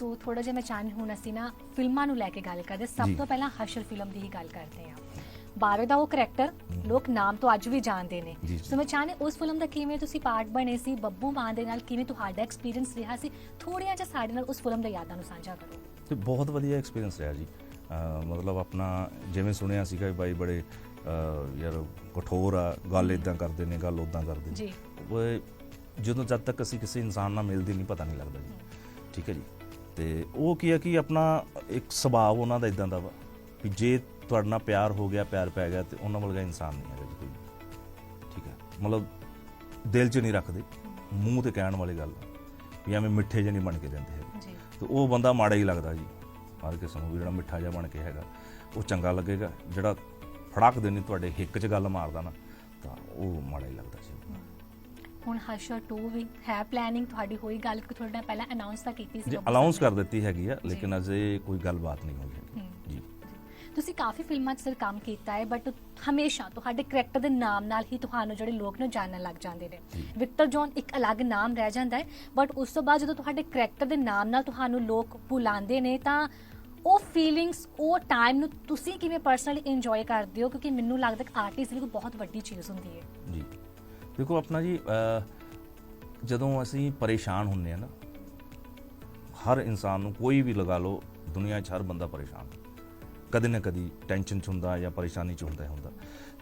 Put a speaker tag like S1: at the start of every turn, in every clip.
S1: ਸੋ ਥੋੜਾ ਜਿਹਾ ਮੈਂ ਚਾਹਨੀ ਹੁਣ ਅਸੀਂ ਨਾ ਫਿਲਮਾਂ ਨੂੰ ਲੈ ਕੇ ਗੱਲ ਕਰਦੇ ਸਭ। ਤੋਂ ਪਹਿਲਾਂ ਹਸ਼ਰ ਫਿਲਮ ਦੀ ਹੀ ਗੱਲ ਕਰਦੇ ਹਾਂ। ਬਾਰੇ ਦਾ ਉਹ ਕਰੈਕਟਰ ਲੋਕ ਨਾਮ ਤੋਂ ਅੱਜ ਵੀ ਜਾਣਦੇ ਨੇ। ਸੋ ਮੈਂ ਚਾਹਨੀ ਉਸ ਫਿਲਮ ਦਾ ਕਿਵੇਂ ਤੁਸੀਂ ਪਾਰਟ ਬਣੇ ਸੀ ਬੱਬੂ ਮਾਨ ਦੇ ਨਾਲ ਕਿਵੇਂ ਤੁਹਾਡਾ ਐਕਸਪੀਰੀਅੰਸ ਰਿਹਾ ਸੀ? ਥੋੜ੍ਹੀਆਂ ਜਿਹਾ ਸਾਡੇ ਨਾਲ ਉਸ ਫਿਲਮ ਦੇ ਯਾਦਾਂ ਨੂੰ ਸਾਂਝਾ ਕਰੋ।
S2: ਤੇ ਬਹੁਤ ਵਧੀਆ ਐਕਸਪੀਰੀਅੰਸ ਰਿਹਾ ਜੀ। ਮਤਲਬ ਆਪਣਾ ਜਿਵੇਂ ਸੁਣਿਆ ਸੀਗਾ ਵੀ ਬਾਈ ਬੜੇ ਯਾਰ ਕਠੋਰ ਆ ਗੱਲ ਇਦਾਂ ਕਰਦੇ ਨੇ ਗੱਲ ਉਦਾਂ ਕਰਦੇ ਨੇ।
S1: ਜੀ।
S2: ਉਹ ਜਦੋਂ ਜਦ ਤੱਕ ਅਸੀਂ ਕਿਸੇ ਇਨਸਾਨ ਨਾਲ ਮਿਲਦੇ ਨਹੀਂ ਪਤਾ ਨਹੀਂ ਲੱਗਦਾ ਜੀ। ਠੀਕ ਹੈ ਜੀ। ਤੇ ਉਹ ਕੀ ਹੈ ਕਿ ਆਪਣਾ ਇੱਕ ਸੁਭਾਅ ਉਹਨਾਂ ਦਾ ਇਦਾਂ ਦਾ ਵਾ ਵੀ ਜੇ ਤੁਹਾਡੇ ਨਾਲ ਪਿਆਰ ਹੋ ਗਿਆ ਪਿਆਰ ਪੈ ਗਿਆ ਤੇ ਉਹਨਾਂ ਵਰਗਾ ਇਨਸਾਨ ਨਹੀਂ ਹੈਗਾ ਜੀ ਕੋਈ। ਠੀਕ ਹੈ? ਮਤਲਬ ਦਿਲ 'ਚ ਨਹੀਂ ਰੱਖਦੇ ਮੂੰਹ ਤੇ ਕਹਿਣ ਵਾਲੀ ਗੱਲ ਵੀ ਐਵੇਂ ਮਿੱਠੇ ਜਿਹੇ ਨਹੀਂ ਬਣ ਕੇ ਜਾਂਦੇ ਹੈਗੇ। ਤੇ ਉਹ ਬੰਦਾ ਮਾੜਾ ਹੀ ਲੱਗਦਾ ਜੀ ਹਰ ਕਿਸੇ ਨੂੰ ਵੀ ਜਿਹੜਾ ਮਿੱਠਾ ਜਿਹਾ ਬਣ ਕੇ ਹੈਗਾ ਉਹ ਚੰਗਾ ਲੱਗੇਗਾ। ਜਿਹੜਾ ਫੜਕ ਦੇ ਨਹੀਂ ਤੁਹਾਡੇ ਹਿੱਕ 'ਚ ਗੱਲ ਮਾਰਦਾ ਨਾ ਤਾਂ ਉਹ ਮਾੜਾ ਹੀ ਲੱਗਦਾ ਜੀ।
S1: ਹੁਣ ਹਸ਼ਰ 2 ਵੀ ਹੈ ਪਲੈਨਿੰਗ ਤੁਹਾਡੀ ਹੋਈ ਗੱਲ ਕਿ ਨਾਲ ਪਹਿਲਾਂ ਅਨਾਉਂਸ ਤਾਂ ਕੀਤੀ ਸੀ
S2: ਜੀ ਅਨਾਉਂਸ ਕਰ ਦਿੱਤੀ ਹੈਗੀ ਆ ਲੇਕਿਨ ਅਜੇ ਕੋਈ ਗੱਲਬਾਤ ਨਹੀਂ ਹੋਈ। ਜੀ।
S1: ਤੁਸੀਂ ਕਾਫੀ ਫਿਲਮਾਂ 'ਚ ਸਰ ਕੰਮ ਕੀਤਾ ਹੈ ਬਟ ਹਮੇਸ਼ਾ ਤੁਹਾਡੇ ਕਰੈਕਟਰ ਦੇ ਨਾਮ ਨਾਲ ਹੀ ਤੁਹਾਨੂੰ ਜਿਹੜੇ ਲੋਕ ਨੂੰ ਜਾਣਨ ਲੱਗ ਜਾਂਦੇ ਨੇ। ਵਿਕਟਰ ਜੌਨ ਇੱਕ ਅਲੱਗ ਨਾਮ ਰਹਿ ਜਾਂਦਾ ਹੈ ਬਟ ਉਸ ਤੋਂ ਬਾਅਦ ਜਦੋਂ ਤੁਹਾਡੇ ਕਰੈਕਟਰ ਦੇ ਨਾਮ ਨਾਲ ਤੁਹਾਨੂੰ ਲੋਕ ਬੁਲਾਉਂਦੇ ਨੇ ਤਾਂ ਉਹ ਫੀਲਿੰਗਸ ਉਹ ਟਾਈਮ ਨੂੰ ਤੁਸੀਂ ਕਿਵੇਂ ਪਰਸਨਲੀ ਇੰਜੋਏ ਕਰਦੇ ਹੋ? ਕਿਉਂਕਿ ਮੈਨੂੰ ਲੱਗਦਾ ਕਿ ਆਰਟਿਸਟ ਲਈ ਕੋਈ ਬਹੁਤ ਵੱਡੀ ਚੀਜ਼ ਹੁੰਦੀ ਹੈ।
S2: ਜੀ। ਦੇਖੋ ਆਪਣਾ ਜੀ ਜਦੋਂ ਅਸੀਂ ਪਰੇਸ਼ਾਨ ਹੁੰਨੇ ਆ ਨਾ ਹਰ ਇਨਸਾਨ ਨੂੰ ਕੋਈ ਵੀ ਲਗਾ ਲਓ ਦੁਨੀਆ 'ਚ ਹਰ ਬੰਦਾ ਪਰੇਸ਼ਾਨ ਕਦੇ ਨਾ ਕਦੀ ਟੈਨਸ਼ਨ 'ਚ ਹੁੰਦਾ ਜਾਂ ਪਰੇਸ਼ਾਨੀ 'ਚ ਹੁੰਦਾ ਹੁੰਦਾ।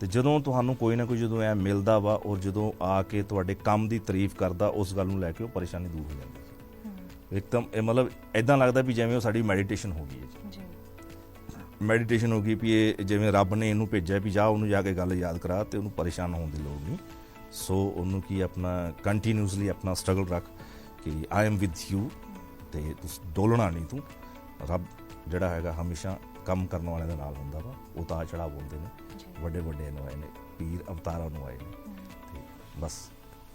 S2: ਤੇ ਜਦੋਂ ਤੁਹਾਨੂੰ ਕੋਈ ਨਾ ਕੋਈ ਜਦੋਂ ਐ ਮਿਲਦਾ ਵਾ ਔਰ ਜਦੋਂ ਆ ਕੇ ਤੁਹਾਡੇ ਕੰਮ ਦੀ ਤਾਰੀਫ ਕਰਦਾ ਉਸ ਗੱਲ ਨੂੰ ਲੈ ਕੇ ਉਹ ਪਰੇਸ਼ਾਨੀ ਦੂਰ ਹੋ ਜਾਂਦੀ ਹੈ। ਇੱਕਦਮ ਇਹ ਮਤਲਬ ਐਦਾਂ ਲੱਗਦਾ ਵੀ ਜਿਵੇਂ ਉਹ ਸਾਡੀ ਮੈਡੀਟੇਸ਼ਨ ਹੋ ਗਈ ਹੈ ਜੀ।
S1: ਜੀ।
S2: ਮੈਡੀਟੇਸ਼ਨ ਹੋ ਗਈ ਵੀ ਇਹ ਜਿਵੇਂ ਰੱਬ ਨੇ ਇਹਨੂੰ ਭੇਜਿਆ ਵੀ ਜਾ ਉਹਨੂੰ ਜਾ ਕੇ ਗੱਲ ਯਾਦ ਕਰਾ ਤੇ ਉਹਨੂੰ ਪਰੇਸ਼ਾਨ ਹੋਣ ਦੀ ਲੋੜ ਨਹੀਂ। ਸੋ ਉਹਨੂੰ ਕੀ ਆਪਣਾ ਕੰਟੀਨਿਊਸਲੀ ਆਪਣਾ ਸਟਰਗਲ ਰੱਖ ਕਿ ਆਈ ਐਮ ਵਿਦ ਯੂ ਤੇ ਤੁਸੀਂ ਡੋਲਣਾ ਨਹੀਂ ਤੂੰ। ਰੱਬ ਜਿਹੜਾ ਹੈਗਾ ਹਮੇਸ਼ਾ ਕੰਮ ਕਰਨ ਵਾਲਿਆਂ ਦੇ ਨਾਲ ਹੁੰਦਾ ਵਾ ਉਹ ਤਾਂ ਚੜਾ ਬੋਲਦੇ ਨੇ। ਵੱਡੇ ਵੱਡੇ ਨੂੰ ਆਏ ਨੇ ਪੀਰ ਅਵਤਾਰਾਂ ਨੂੰ ਆਏ ਨੇ। ਤੇ ਬਸ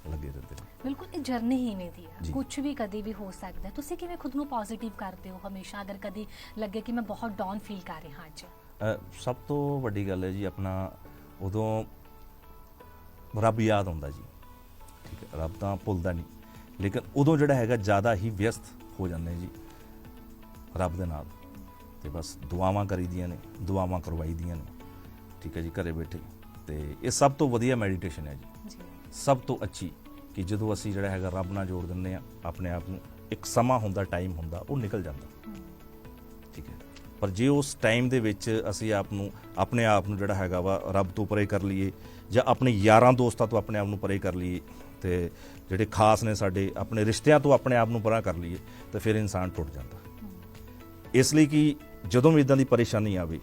S2: ਲੱਗੇ ਰਹਿੰਦੇ ਨੇ।
S1: ਬਿਲਕੁਲ ਇਹ ਜਰਨੀ ਹੀ ਇਵੇਂ ਦੀ ਹੈ
S2: ਜੀ।
S1: ਕੁਝ ਵੀ ਕਦੇ ਵੀ ਹੋ ਸਕਦਾ ਹੈ। ਤੁਸੀਂ ਕਿਵੇਂ ਖੁਦ ਨੂੰ ਪੋਜ਼ਿਟਿਵ ਕਰਦੇ ਹੋ ਹਮੇਸ਼ਾ? ਅਗਰ ਕਦੀ ਲੱਗੇ ਕਿ ਮੈਂ ਬਹੁਤ ਡਾਊਨ ਫੀਲ ਕਰ ਰਿਹਾ ਅੱਜ?
S2: ਅ, ਸਭ ਤੋਂ ਵੱਡੀ ਗੱਲ ਹੈ ਜੀ ਆਪਣਾ ਉਦੋਂ ਰੱਬ ਯਾਦ ਆਉਂਦਾ ਜੀ। ਠੀਕ ਹੈ ਰੱਬ ਤਾਂ ਭੁੱਲਦਾ ਨਹੀਂ। ਲੇਕਿਨ ਉਦੋਂ ਜਿਹੜਾ ਹੈਗਾ ਜ਼ਿਆਦਾ ਹੀ ਵਿਅਸਤ ਹੋ ਜਾਂਦੇ ਜੀ ਰੱਬ ਦੇ ਨਾਲ। ਤੇ ਬਸ ਦੁਆਵਾਂ ਕਰੀਦੀਆਂ ਨੇ ਦੁਆਵਾਂ ਕਰਵਾਈਦੀਆਂ ਨੇ। ਠੀਕ ਹੈ ਜੀ ਘਰੇ ਬੈਠੇ। ਤੇ ਇਹ ਸਭ ਤੋਂ ਵਧੀਆ ਮੈਡੀਟੇਸ਼ਨ ਹੈ ਜੀ। ਸਭ ਤੋਂ ਅੱਛੀ ਕਿ ਜਦੋਂ ਅਸੀਂ ਜਿਹੜਾ ਹੈਗਾ ਰੱਬ ਨਾਲ ਜੋੜ ਦਿੰਦੇ ਆ ਆਪਣੇ ਆਪ ਨੂੰ ਇੱਕ ਸਮਾਂ ਹੁੰਦਾ ਟਾਈਮ ਹੁੰਦਾ ਉਹ ਨਿਕਲ ਜਾਂਦਾ। ਠੀਕ ਹੈ। ਪਰ ਜੇ ਉਸ ਟਾਈਮ ਦੇ ਵਿੱਚ ਅਸੀਂ ਆਪ ਨੂੰ ਆਪਣੇ ਆਪ ਨੂੰ ਜਿਹੜਾ ਹੈਗਾ ਵਾ ਰੱਬ ਤੋਂ ਪਰੇ ਕਰ ਲਈਏ ਜਾਂ ਆਪਣੇ ਯਾਰਾਂ ਦੋਸਤਾਂ ਤੋਂ ਆਪਣੇ ਆਪ ਨੂੰ ਪਰੇ ਕਰ ਲਈਏ ਤੇ ਜਿਹੜੇ ਖਾਸ ਨੇ ਸਾਡੇ ਆਪਣੇ ਰਿਸ਼ਤਿਆਂ ਤੋਂ ਆਪਣੇ ਆਪ ਨੂੰ ਪਰਾਂ ਕਰ ਲਈਏ ਤਾਂ ਫਿਰ ਇਨਸਾਨ ਟੁੱਟ ਜਾਂਦਾ। ਇਸ ਲਈ ਕਿ ਜਦੋਂ ਵੀ ਇਦਾਂ ਦੀ ਪਰੇਸ਼ਾਨੀ ਆਵੇ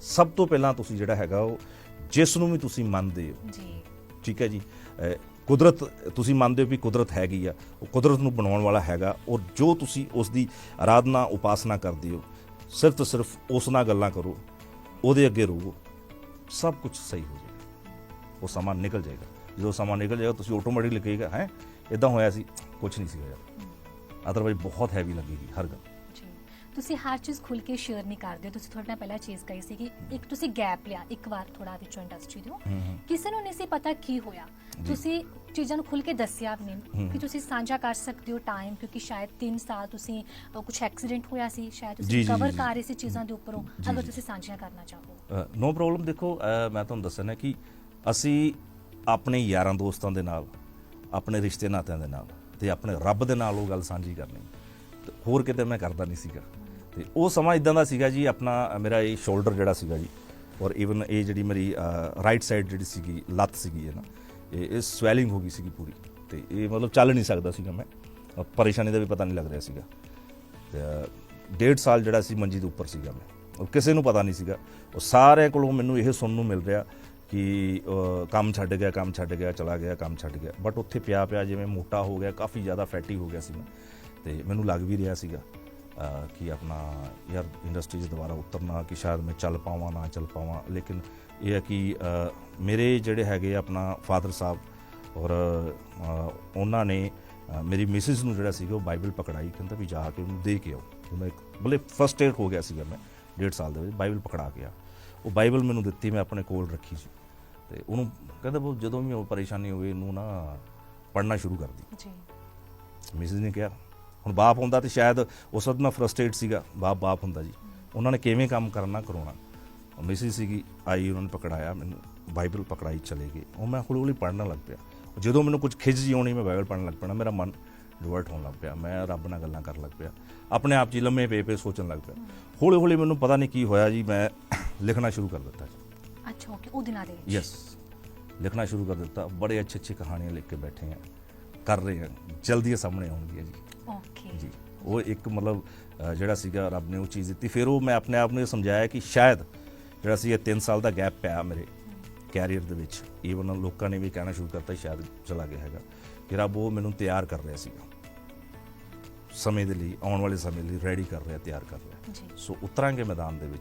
S2: ਸਭ ਤੋਂ ਪਹਿਲਾਂ ਤੁਸੀਂ ਜਿਹੜਾ ਹੈਗਾ ਉਹ ਜਿਸ ਨੂੰ ਵੀ ਤੁਸੀਂ ਮੰਨਦੇ ਹੋ।
S1: ਜੀ।
S2: ਠੀਕ ਹੈ ਜੀ? ਕੁਦਰਤ ਤੁਸੀਂ ਮੰਨਦੇ ਹੋ ਵੀ ਕੁਦਰਤ ਹੈਗੀ ਆ ਉਹ ਕੁਦਰਤ ਨੂੰ ਬਣਾਉਣ ਵਾਲਾ ਹੈਗਾ ਔਰ ਜੋ ਤੁਸੀਂ ਉਸ ਦੀ ਆਰਾਧਨਾ ਉਪਾਸਨਾ ਕਰਦੇ ਹੋ ਸਿਰਫ ਤੇ ਸਿਰਫ ਉਸ ਨਾਲ ਗੱਲਾਂ ਕਰੋ ਉਹਦੇ ਅੱਗੇ ਰਹੋ ਸਭ ਕੁਝ ਸਹੀ ਹੋ ਜਾਏਗਾ। ਉਹ ਸਮਾਂ ਨਿਕਲ ਜਾਏਗਾ। ਜਦੋਂ ਸਮਾਂ ਨਿਕਲ ਜਾਏਗਾ ਤੁਸੀਂ ਆਟੋਮੈਟਿਕਲੀ ਕਹੇਗਾ ਹੈ ਇਦਾਂ ਹੋਇਆ ਸੀ ਕੁਝ ਨਹੀਂ ਸੀ ਹੋਇਆ। ਅਦਰਵਾਈਜ਼ ਬਹੁਤ ਹੈਵੀ ਲੱਗੇਗੀ ਹਰ ਗੱਲ।
S1: ਤੁਸੀਂ ਹਰ ਚੀਜ਼ ਖੁੱਲ ਕੇ ਸ਼ੇਅਰ ਨਹੀਂ ਕਰਦੇ। ਤੁਸੀਂ ਤੁਹਾਡੇ ਪਹਿਲਾਂ ਚੀਜ਼ ਕਹੀ ਸੀ ਕਿ ਇੱਕ ਤੁਸੀਂ ਗੈਪ ਲਿਆ ਇੱਕ ਵਾਰ ਥੋੜਾ ਵਿੱਚੋਂ ਇੰਡਸਟਰੀ ਤੋਂ ਕਿਸੇ ਨੂੰ ਨਹੀਂ ਸੀ ਪਤਾ ਕੀ ਹੋਇਆ। ਤੁਸੀਂ ਚੀਜ਼ਾਂ ਨੂੰ ਖੁੱਲ ਕੇ ਦੱਸਿਆ ਵੀ ਨਹੀਂ। ਕਿ ਤੁਸੀਂ ਸਾਂਝਾ ਕਰ ਸਕਦੇ ਹੋ ਟਾਈਮ ਕਿਉਂਕਿ ਸ਼ਾਇਦ 3 ਸਾਲ ਤੁਸੀਂ ਕੁਝ ਐਕਸੀਡੈਂਟ ਹੋਇਆ ਸੀ ਸ਼ਾਇਦ ਤੁਸੀਂ ਕਵਰ ਕਰ ਰਹੇ ਸੀ ਚੀਜ਼ਾਂ ਦੇ ਉੱਪਰੋਂ ਅਗਰ। ਤੁਸੀਂ ਸਾਂਝੀਆਂ ਕਰਨਾ ਚਾਹੋ।
S2: ਨੋ ਪ੍ਰੋਬਲਮ ਦੇਖੋ ਮੈਂ ਤੁਹਾਨੂੰ ਦੱਸਣਾ ਕਿ ਅਸੀਂ ਆਪਣੇ ਯਾਰਾਂ ਦੋਸਤਾਂ ਦੇ ਨਾਲ ਆਪਣੇ ਰਿਸ਼ਤੇ ਨਾਤਿਆਂ ਦੇ ਨਾਲ ਤੇ ਆਪਣੇ ਰੱਬ ਦੇ ਨਾਲ ਉਹ ਗੱਲ ਸਾਂਝੀ ਕਰਨੀ। ਤੇ ਹੋਰ ਕਿਤੇ ਮੈਂ ਕਰਦਾ ਨਹੀਂ ਸੀਗਾ। ਤੇ ਉਹ ਸਮਾਂ ਇਦਾਂ ਦਾ ਸੀਗਾ ਜੀ ਆਪਣਾ ਮੇਰਾ ਇਹ ਸ਼ੋਲਡਰ ਜਿਹੜਾ ਸੀਗਾ ਜੀ ਔਰ ਇਵਨ ਇਹ ਜਿਹੜੀ ਮੇਰੀ ਰਾਈਟ ਸਾਈਡ ਜਿਹੜੀ ਸੀਗੀ ਲੱਤ ਸੀਗੀ ਹੈ ਨਾ। ਇਹ ਇਹ ਸਵੈਲਿੰਗ ਹੋ ਗਈ ਸੀਗੀ ਪੂਰੀ ਤੇ ਇਹ ਮਤਲਬ ਚੱਲ ਨਹੀਂ ਸਕਦਾ ਸੀਗਾ ਮੈਂ। ਪਰੇਸ਼ਾਨੀ ਦਾ ਵੀ ਪਤਾ ਨਹੀਂ ਲੱਗ ਰਿਹਾ ਸੀਗਾ। ਤੇ ਡੇਢ ਸਾਲ ਜਿਹੜਾ ਸੀ ਮੰਜੀ ਦੇ ਉੱਪਰ ਸੀਗਾ ਮੈਂ। ਉਹ ਕਿਸੇ ਨੂੰ ਪਤਾ ਨਹੀਂ ਸੀਗਾ। ਉਹ ਸਾਰਿਆਂ ਕੋਲੋਂ ਮੈਨੂੰ ਇਹ ਸੁਣਨ ਨੂੰ ਮਿਲ ਰਿਹਾ ਕਿ ਕੰਮ ਛੱਡ ਗਿਆ, ਕੰਮ ਛੱਡ ਗਿਆ, ਚਲਾ ਗਿਆ, ਕੰਮ ਛੱਡ ਗਿਆ। ਬਟ ਉੱਥੇ ਪਿਆ ਪਿਆ ਜਿਵੇਂ ਮੋਟਾ ਹੋ ਗਿਆ, ਕਾਫੀ ਜ਼ਿਆਦਾ ਫੈਟੀ ਹੋ ਗਿਆ ਸੀ ਮੈਂ। ਤੇ ਮੈਨੂੰ ਲੱਗ ਵੀ ਰਿਹਾ ਸੀਗਾ। ਕਿ ਆਪਣਾ ਯਾਰ ਇੰਡਸਟਰੀ 'ਚ ਦੁਬਾਰਾ ਉਤਰਨਾ ਕਿ ਸ਼ਾਇਦ ਮੈਂ ਚੱਲ ਪਾਵਾਂ ਨਾ ਚੱਲ ਪਾਵਾਂ। ਲੇਕਿਨ ਇਹ ਹੈ ਕਿ ਮੇਰੇ ਜਿਹੜੇ ਹੈਗੇ ਆਪਣਾ ਫਾਦਰ ਸਾਹਿਬ ਔਰ ਉਹਨਾਂ ਨੇ ਮੇਰੀ ਮਿਸਿਸ ਨੂੰ ਜਿਹੜਾ ਸੀਗਾ ਉਹ ਬਾਈਬਲ ਪਕੜਾਈ। ਕਹਿੰਦਾ ਵੀ ਜਾ ਕੇ ਉਹਨੂੰ ਦੇ ਕੇ ਆਓ। ਇੱਕ ਬਲੇ ਫਸਟ ਏਡ ਹੋ ਗਿਆ ਸੀਗਾ ਮੈਂ ਡੇਢ ਸਾਲ ਦੇ ਵਿੱਚ ਬਾਈਬਲ ਪਕੜਾ ਕੇ ਆ। ਉਹ ਬਾਈਬਲ ਮੈਨੂੰ ਦਿੱਤੀ ਮੈਂ ਆਪਣੇ ਕੋਲ ਰੱਖੀ ਸੀ। ਤੇ ਉਹਨੂੰ ਕਹਿੰਦਾ ਉਹ ਜਦੋਂ ਵੀ ਉਹ ਪਰੇਸ਼ਾਨੀ ਹੋਵੇ ਇਹਨੂੰ ਨਾ ਪੜਨਾ ਸ਼ੁਰੂ ਕਰ ਦੀ।
S1: ਜੀ।
S2: ਮਿਸਿਸ ਨੇ ਕਿਹਾ ਹੁਣ ਬਾਪ ਹੁੰਦਾ ਤੇ ਸ਼ਾਇਦ ਉਸ ਵਕਤ ਮੈਂ ਫਰਸਟ੍ਰੇਟ ਸੀਗਾ। ਬਾਪ ਬਾਪ ਹੁੰਦਾ ਜੀ। ਉਹਨਾਂ ਨੇ ਕਿਵੇਂ ਕੰਮ ਕਰਨਾ ਕਰਾਉਣਾ? ਮਿਸੀ ਸੀਗੀ ਆਈ ਉਹਨਾਂ ਨੇ ਪਕੜਾਇਆ ਮੈਨੂੰ ਬਾਈਬਲ ਪਕੜਾਈ ਚਲੇ ਗਏ। ਉਹ ਮੈਂ ਹੌਲੀ ਹੌਲੀ ਪੜ੍ਹਨ ਲੱਗ ਪਿਆ। ਜਦੋਂ ਮੈਨੂੰ ਕੁਝ ਖਿੱਚ ਜੀ ਆਉਣੀ ਮੈਂ ਬਾਈਬਲ ਪੜ੍ਹਨ ਲੱਗ ਪਿਆ ਮੇਰਾ ਮਨ ਡਿਵਰਟ ਹੋਣ ਲੱਗ ਪਿਆ। ਮੈਂ ਰੱਬ ਨਾਲ ਗੱਲਾਂ ਕਰਨ ਲੱਗ ਪਿਆ। ਆਪਣੇ ਆਪ 'ਚ ਲੰਮੇ ਪਏ ਪਏ ਸੋਚਣ ਲੱਗ ਪਿਆ। ਹੌਲੀ ਹੌਲੀ ਮੈਨੂੰ ਪਤਾ ਨਹੀਂ ਕੀ ਹੋਇਆ ਜੀ ਮੈਂ ਲਿਖਣਾ ਸ਼ੁਰੂ ਕਰ ਦਿੱਤਾ
S1: ਅੱਛਾ ਓਕੇ ਉਹ ਦਿਨਾਂ ਦੇ ਵਿੱਚ?
S2: ਯੈਸ ਲਿਖਣਾ ਸ਼ੁਰੂ ਕਰ ਦਿੱਤਾ। ਬੜੇ ਅੱਛੇ ਅੱਛੇ ਕਹਾਣੀਆਂ ਲਿਖ ਕੇ ਬੈਠੇ ਆ। ਕਰ ਰਹੇ ਆ। ਜਲਦੀ ਸਾਹਮਣੇ ਆਉਣਗੀਆਂ ਜੀ। ਜੀ ਉਹ ਇੱਕ ਮਤਲਬ ਜਿਹੜਾ ਸੀਗਾ ਰੱਬ ਨੇ ਉਹ ਚੀਜ਼ ਦਿੱਤੀ। ਫਿਰ ਉਹ ਮੈਂ ਆਪਣੇ ਆਪ ਨੂੰ ਇਹ ਸਮਝਾਇਆ ਕਿ ਸ਼ਾਇਦ ਜਿਹੜਾ ਸੀ ਇਹ 3 ਸਾਲ ਦਾ ਗੈਪ ਪਿਆ ਮੇਰੇ ਕੈਰੀਅਰ ਦੇ ਵਿੱਚ। ਈਵਨ ਲੋਕਾਂ ਨੇ ਵੀ ਕਹਿਣਾ ਸ਼ੁਰੂ ਕਰਤਾ ਸ਼ਾਇਦ ਚਲਾ ਗਿਆ ਹੈਗਾ। ਕਿ ਰੱਬ ਉਹ ਮੈਨੂੰ ਤਿਆਰ ਕਰ ਰਿਹਾ ਸੀਗਾ। ਸਮੇਂ ਦੇ ਲਈ ਆਉਣ ਵਾਲੇ ਸਮੇਂ ਲਈ ਰੈਡੀ ਕਰ ਰਿਹਾ ਤਿਆਰ ਕਰ ਰਿਹਾ। ਸੋ ਉਤਰਾਂਗੇ ਮੈਦਾਨ ਦੇ ਵਿੱਚ।